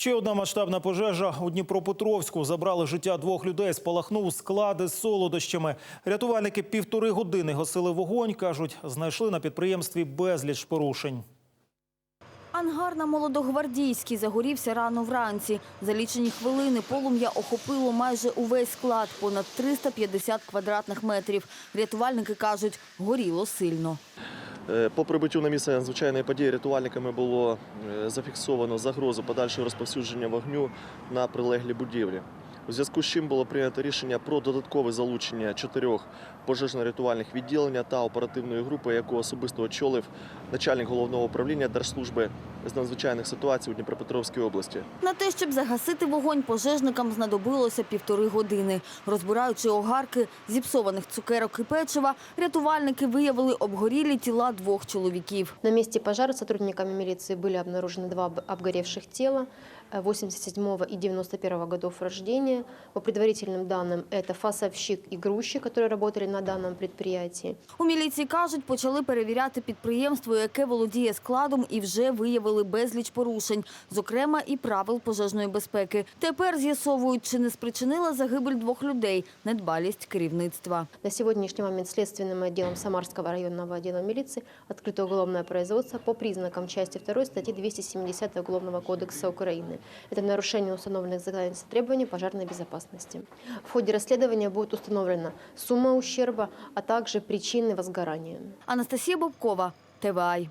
Ще одна масштабна пожежа у Дніпропетровську. Забрали життя двох людей. Спалахнув склад із солодощами. Рятувальники півтори години гасили вогонь. Кажуть, знайшли на підприємстві безліч порушень. Ангар на Молодогвардійській загорівся рано вранці. За лічені хвилини полум'я охопило майже увесь склад – понад 350 квадратних метрів. Рятувальники кажуть, горіло сильно. Е, По прибуттю на місце надзвичайної події рятувальниками було е, зафіксовано загрозу подальшого розповсюдження вогню на прилеглі будівлі У зв'язку з чим було прийнято рішення про додаткове залучення чотирьох пожежно-рятувальних відділення та оперативної групи, яку особисто очолив начальник головного управління Держслужби з надзвичайних ситуацій у Дніпропетровській області. На те, щоб загасити вогонь, пожежникам знадобилося півтори години. Розбираючи огарки зіпсованих цукерок і печива, рятувальники виявили обгорілі тіла двох чоловіків. На месте пожара сотрудниками милиции были обнаружены два об- обгоревших тела э, 87 и 91 годов рождения. По предварительным данным, это фасовщик и грузчик, которые работали на данном предприятии. У міліції кажуть, почали перевіряти підприємство, яке володіє складом, і вже виявили безліч порушень, зокрема і правил пожежної безпеки. Тепер з'ясовують, чи не спричинила загибель двох людей недбалість керівництва. На сегодняшний момент следственным отделом Самарского районного отдела милиции открыто уголовное производство по признакам части 2 статьи 270 Уголовного кодекса Украины. Это нарушение установленных законодательством требований пожарной безопасности. В ходе расследования будет установлена сумма ущерба, а также причины возгорания. Анастасія Бобкова, ТВАЙ.